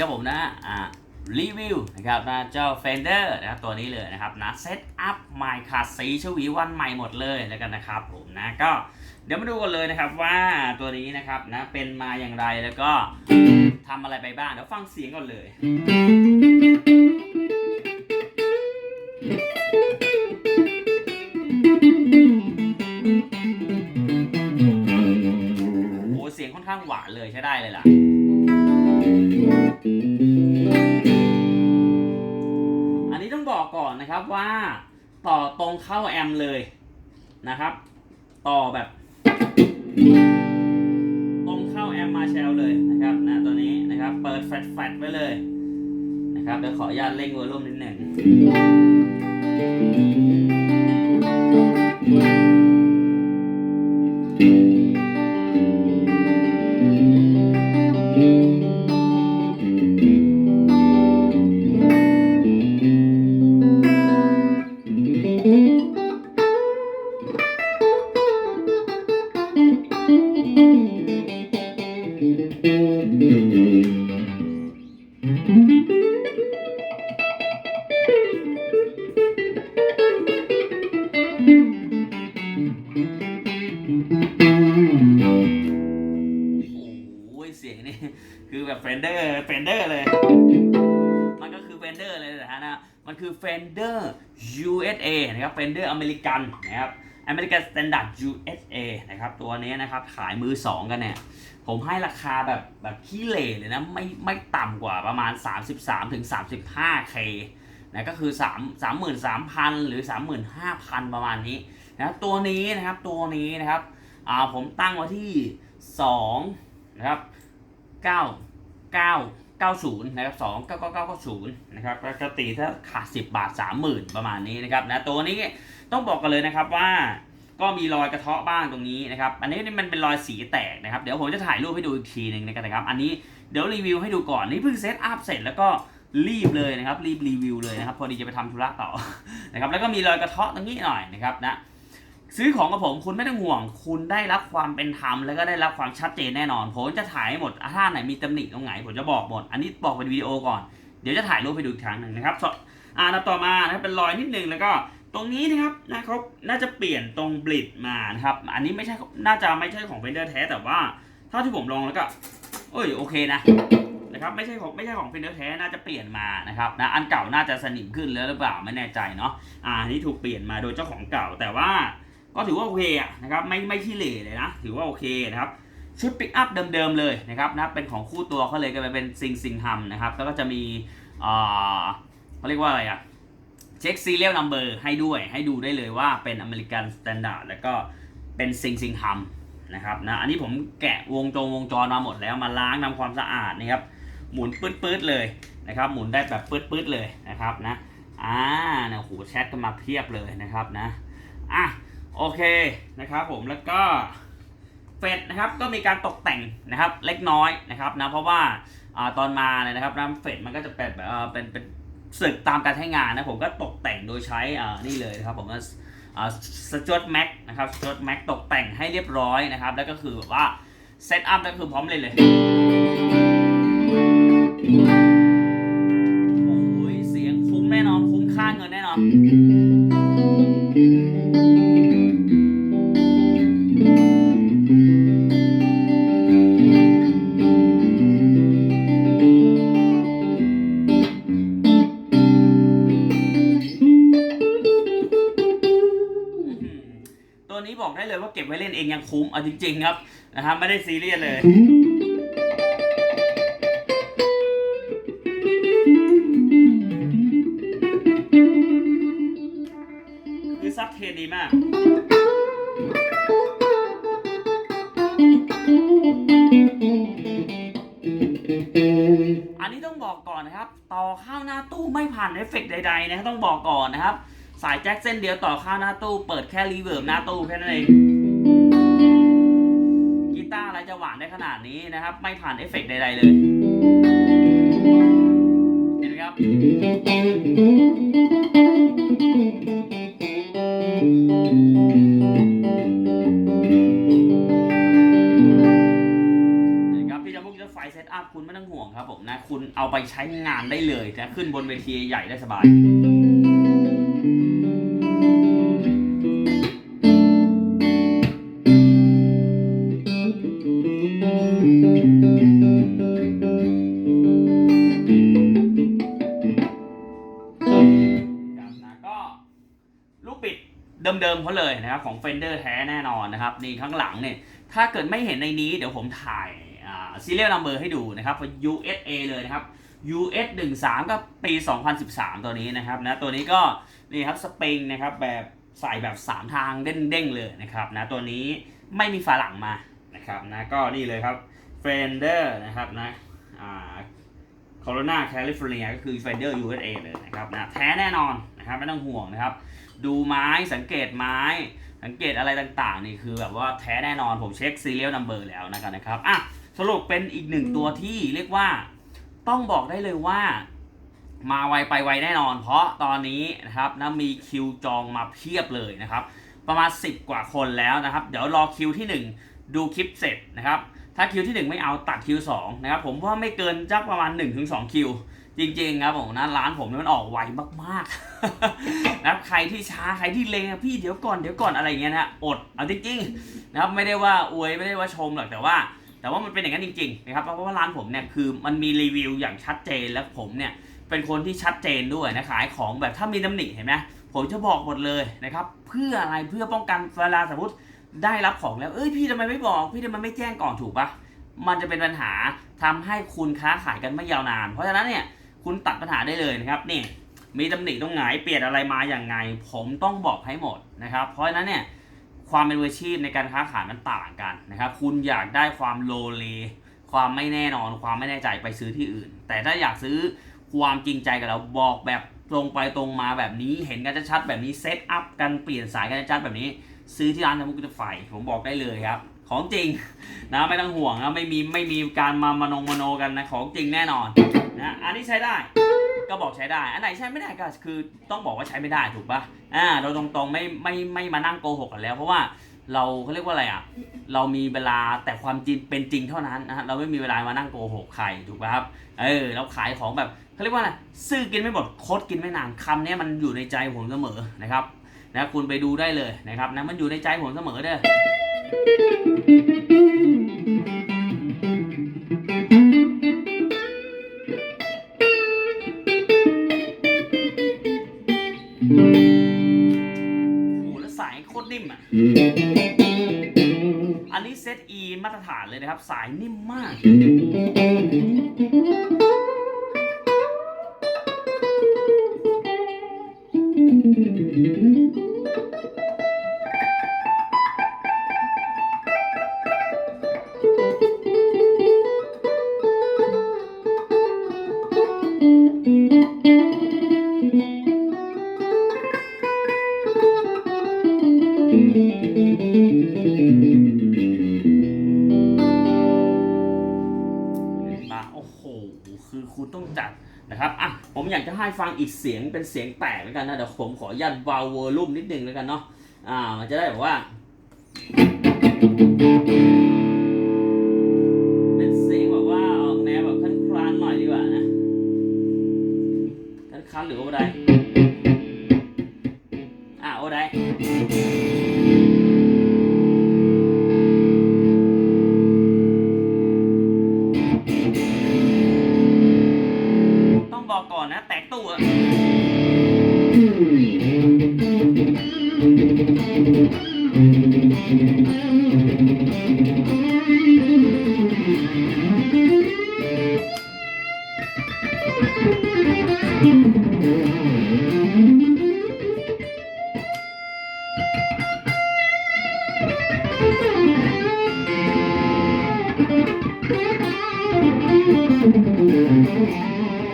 ครับผมนะอ่ารีวิวนะครับนะเจ้า Fender นะครับตัวนี้เลยนะครับนะเซตอัพใหม่ขาดสีชวีวันใหม่หมดเลยแล้วกันนะครับผมนะก็เดี๋ยวมาดูกันเลยนะครับว่าตัวนี้นะครับนะเป็นมาอย่างไรแล้วก็ทำอะไรไปบ้างเดี๋ยวฟังเสียงก่อนเลยโอ้เสียงค่อนข้างหวานเลยใช้ได้เลยล่ะ นะครับว่าต่อตรงเข้าแอมเลยนะครับ ต่อแบบ ตรงเข้าแอมมาแชลเลยนะครับนะตัวนี้นะครับเปิดแฟลตแฟลชไว้เลยนะครับเดี๋ยวขออนุญาตเร่งวอลลุ่มนิดหนึ่ง ยเสียงนี่คือแบบเฟนเดอร์เฟนเดอร์เลย มันก็คือเฟนเดอร์เลยนะฮะนะมันคือ Fender USA นะครับ Fender อเมริกันนะครับ American Standard USA นะครับ ตัวนี้นะครับ ขายมือ2กันเนี่ย ผมให้ราคาแบบแบบขี้เหร่เลยนะ ไม่ไม่ต่ำกว่าประมาณ 33ถึง 35k นะก็คือ 3 33,000 หรือ 35,000 ประมาณนี้นะครับตัวนี้นะครับตัวนี้นะครับอ่าผมตั้งไว้ที่2นะครับ 9 9 90นะครับ2 9 9 9 9 0นะครับก็ก็ตีถ้าขาด10บาท30,000ประมาณนี้นะครับนะตัวนี้ต้องบอกกันเลยนะครับว่าก็มีรอยกระเทาะบ้างตรงนี้นะครับ อันนี้มันเป็นรอยสีแตกนะครับ เดี๋ยวผมจะถ่ายรูปให้ดูอีกทีหนึ่งนะครับ อันนี้เดี๋ยวรีวิวให้ดูก่อน นี่เพิ่งเซตอัพเสร็จแล้วก็รีบเลยนะครับ รีบรีวิวเลยนะครับ พอดีจะไปทำธุระต่อนะครับ แล้วก็มีรอยกระเทาะตรงนี้หน่อยนะครับนะ ซื้อของกับผมคุณไม่ต้องห่วง คุณได้รับความเป็นธรรมแล้วก็ได้รับความชัดเจนแน่นอน ผมจะถ่ายให้หมดถ้าไหนมีตำหนิตรงไหนผมจะบอกหมด อันนี้บอกเป็นวิดีโอก่อน เดี๋ยวจะถ่ายรูปให้ดูอีกครั้งหนึ่งนะครับส่วนอ่าต่อมานะเป็นรอยนิดนึงแล้วก็ตรงนี้นะครับนะเขาน่าจะเปลี่ยนตรงบลิดมานะครับ อันนี้ไม่ใช่ น่าจะไม่ใช่ของเฟนเดอร์แท้แต่ว่าเท่าที่ผมลองแล้วก็เอ้ยโอเคนะนะครับไม่ใช่ของไม่ใช่ของเฟนเดอร์แท้น่าจะเปลี่ยนมานะครับนะอันเก่าน่าจะสนิมขึ้นแล้วหรือเปล่าไม่แน่ใจเนาะอ่านนี้ถูกเปลี่ยนมาโดยเจ้าของเก่าแต่ว่า ก็ถือว่าโอเคอะนะครับไม่ไม่ขี้เหร่เลยนะ ถือว่าโอเคนะครับชุดปิกอัพเดิมๆเลยนะครับนะเป็นของคู่ตัวเขาเลยก็เป็นซิงซิงฮัมนะครับแล้วก็จะมีอ่าเขาเรียกว่าอะไรอะเช็คซีเรียลนัมเบอร์ให้ด้วยให้ดูได้เลยว่าเป็นอเมริกันสแตนดาร์ดแล้วก็เป็นซิงซิงฮัมนะครับนะอันนี้ผมแกะวงจงวงจรมาหมดแล้วมาล้างทำความสะอาดนะครับหมุนปื๊ดๆเลยนะครับหมุนได้แบบปื๊ดๆเลยนะครับนะอ่าเนี่ยโหแชทกันมาเพียบเลยนะครับนะอะ โอเคนะครับผมแล้วก็เฟดนะครับก็มีการตกแต่งนะครับเล็กน้อยนะครับนะเพราะว่าอตอนมาเนี่ยนะครับน้ำเฟดมันก็จะเป็นแบบเป็นเป็นสึกตามการใช้งานนะผมก็ตกแต่งโดยใช้อ่านี่เลยนะครับผมก็สจวตแม็กนะครับสจวตแม็กตกแต่งให้เรียบร้อยนะครับ แล้วก็คือแบบว่าเซตอัพก็คือพร้อมเลยเลยโอ้ยเสียงคุ้มแน่นอนคุ้มค่าเงินแน่นอน ได้เลยว่าเก็บไว้เล่นเองยังคุ้มเอาจริง ๆ ครับนะครับไม่ได้ซีเรียสเลยคือซับเทนดีมากอันนี้ต้องบอกก่อนนะครับ ต่อข้าวหน้าตู้ไม่ผ่านเอฟเฟกต์ใดๆนะต้องบอกก่อนนะครับ สายแจ็คเส้นเดียวต่อเข้าหน้าตู้เปิดแค่รีเวิร์บหน้าตู้แค่นั้นเองกีตาร์อะไรจะหวานได้ขนาดนี้นะครับ ไม่ผ่านเอฟเฟกต์ใดๆเลย เห็นไหมครับนะครับพี่จะมุกจะไฟเซตอัพคุณไม่ต้องห่วงครับผมนะ คุณเอาไปใช้งานได้เลยนะขึ้นบนเวทีใหญ่ได้สบาย ขาเลยนะครับของ Fender แท้แน่นอนนะครับนี่ข้างหลังเนี่ยถ้าเกิดไม่เห็นในนี้เดี๋ยวผมถ่ายซีเรียลนัมเบอร์ให้ดูนะครับ USA เลยนะครับ US 1 3ก็ปี 2013 ตัวนี้นะครับนะตัวนี้ก็นี่ครับสปริงนะครับแบบใส่แบบ 3 ทางเด้งๆเลยนะครับนะตัวนี้ไม่มีฝาหลังมานะครับนะก็นี่เลยครับ Fender นะครับนะอ่าโคโรนาแคลิฟอร์เนียก็คือ Fender USA เลยนะครับนะแท้แน่นอน นะครับไม่ต้องห่วงนะครับ ดูไม้สังเกตไม้ สังเกตอะไรต่างๆ นี่คือแบบว่าแท้แน่นอนผมเช็ค serial number แล้วนะครับนะครับอะสรุปเป็นอีกหนึ่งตัวที่เรียกว่าต้องบอกได้เลยว่า มาไวไปไวแน่นอน เพราะตอนนี้นะครับนะมีคิวจองมาเพียบเลยนะครับ ประมาณ 10 กว่าคนแล้วนะครับ เดี๋ยวรอคิวที่ 1 ดูคลิปเสร็จนะครับถ้าคิวที่ 1 ไม่เอาตัดคิว2นะครับผมว่าไม่เกินจักประมาณ 1-2คิว จริงๆครับผมนะร้านผมเนี่ยมันออกไวมากๆนะครับใครที่ช้าใครที่เลงพี่เดี๋ยวก่อนเดี๋ยวก่อนอะไรเงี้ยนะอดเอาจริงๆนะครับไม่ได้ว่าอวยไม่ได้ว่าชมหรอกแต่ว่า แต่ว่ามันเป็นอย่างนั้นจริงๆนะครับเพราะว่าร้านผมเนี่ยคือมันมีรีวิวอย่างชัดเจนแล้วผมเนี่ยเป็นคนที่ชัดเจนด้วยนะขายของแบบถ้ามีตำหนิเห็นไหมผมจะบอกหมดเลยนะครับเพื่ออะไรเพื่อป้องกันเวลาสมมติได้รับของแล้วเอ้ยพี่ทำไมไม่บอก พี่ทำไมไม่แจ้งก่อนถูกปะมันจะเป็นปัญหาทำให้คุณค้าขายกันไม่ยาวนาน เพราะฉะนั้นเนี่ย คุณตัดปัญหาได้เลยนะครับนี่มีตำหนิตรงไหนเปลี่ยนอะไรมาอย่างไง ผมต้องบอกให้หมดนะครับ เพราะฉะนั้นเนี่ยความเป็นมืออาชีพในการค้าขายมันต่างกันนะครับ คุณอยากได้ความโลเลความไม่แน่นอน ความไม่แน่ใจไปซื้อที่อื่น แต่ถ้าอยากซื้อความจริงใจกับเราบอกแบบตรงไปตรงมาแบบนี้ เห็นกันชัดแบบนี้เซตอัพกันเปลี่ยนสายกันชัดแบบนี้ ซื้อที่ร้านทำมุกไฟผมบอกได้เลยครับ ของจริงนะไม่ต้องห่วงนะไม่มีไม่มีการมามานงมโนกันนะของจริงแน่นอน นะอันนี้ใช้ได้ก็บอกใช้ได้ อันไหนใช้ไม่ได้ก็คือต้องบอกว่าใช้ไม่ได้ถูกปะอ่าเราตรงๆไม่ไม่ไม่มานั่งโกหกกันแล้ว เพราะว่าเราเขาเรียกว่าอะไรอะ เรามีเวลาแต่ความจริงเป็นจริงเท่านั้นนะฮะเราไม่มีเวลามานั่งโกหกใครถูกป่ะครับเออเราขายของแบบเขาเรียกว่าอะไรซื้อกินไม่หมดคดกินไม่นานคำนี้มันอยู่ในใจผมเสมอนะครับนะคุณไปดูได้เลยนะครับนะมันอยู่ในใจผมเสมอเด้อานเลยนะครับ สายนิ่มมากมา ต้องจัดนะครับอะผมอยากจะให้ฟังอีกเสียงเป็นเสียงแตกแล้วกันนะเดี๋ยวผมขอยัดวาวเบาเวอร์ลุ่มนิดนึงแล้วกันเนาะอ่ามันจะได้แบบว่า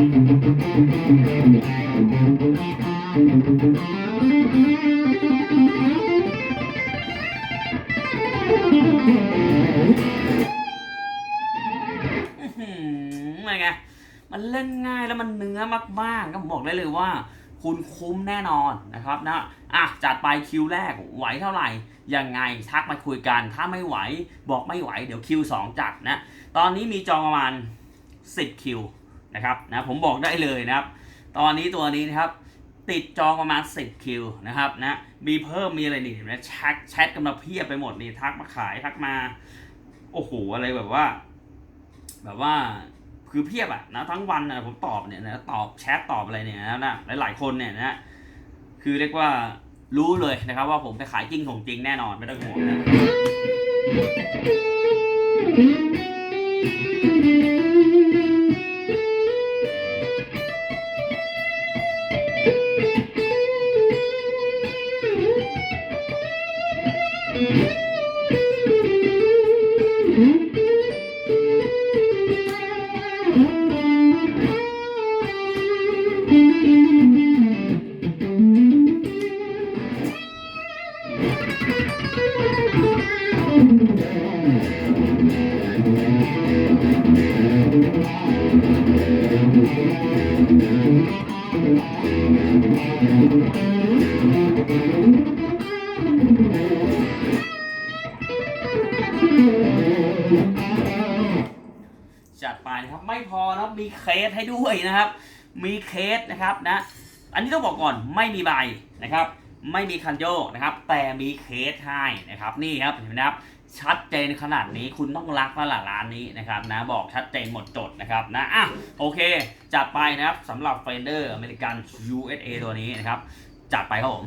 อื้อหือไงไง มันเล่นง่ายแล้วมันเนื้อมากๆ ก็บอกได้เลยว่า คุณคุ้มแน่นอนนะครับนะอะจัดไปคิวแรกไหวเท่าไหร่ ยังไงทักมาคุยกัน ถ้าไม่ไหวบอกไม่ไหว เดี๋ยวคิว2จัดนะ ตอนนี้มีจองประมาณ 10 คิว นะครับนะผมบอกได้เลยนะครับ ตอนนี้ตัวนี้นะครับ ติดจองประมาณ 10 คิวนะครับนะมีเพิ่มมีอะไรนี่นไหมแชทแชทกันมาเพียบไปหมดนี่ทักมาขายทักมาโอ้โหอะไรแบบว่า แบบว่าคือเพียบอะนะทั้งวันนะผมตอบเนี่ยนะตอบแชทตอบอะไรเนี่ยนะนะหลายๆคนเนี่ยนะคือเรียกว่ารู้เลยนะครับ ว่าผมไปขายจริงของจริงแน่นอนไม่ต้องห่วงนะ สให้ด้วยนะครับ มีเคสนะครับนะ อันนี้ต้องบอกก่อนไม่มีใบนะครับ ไม่มีคันโยกนะครับ แต่มีเคสให้นะครับนี่ครับเห็นไหมครับชัดเจนขนาดนี้คุณต้องรักแล้วล่ะร้านนี้นะครับนะบอกชัดเจนหมดจดนะครับนะอะโอเค จัดไปนะครับสำหรับ Fender อเมริกัน USA ตัวนี้นะครับ จัดไปครับผม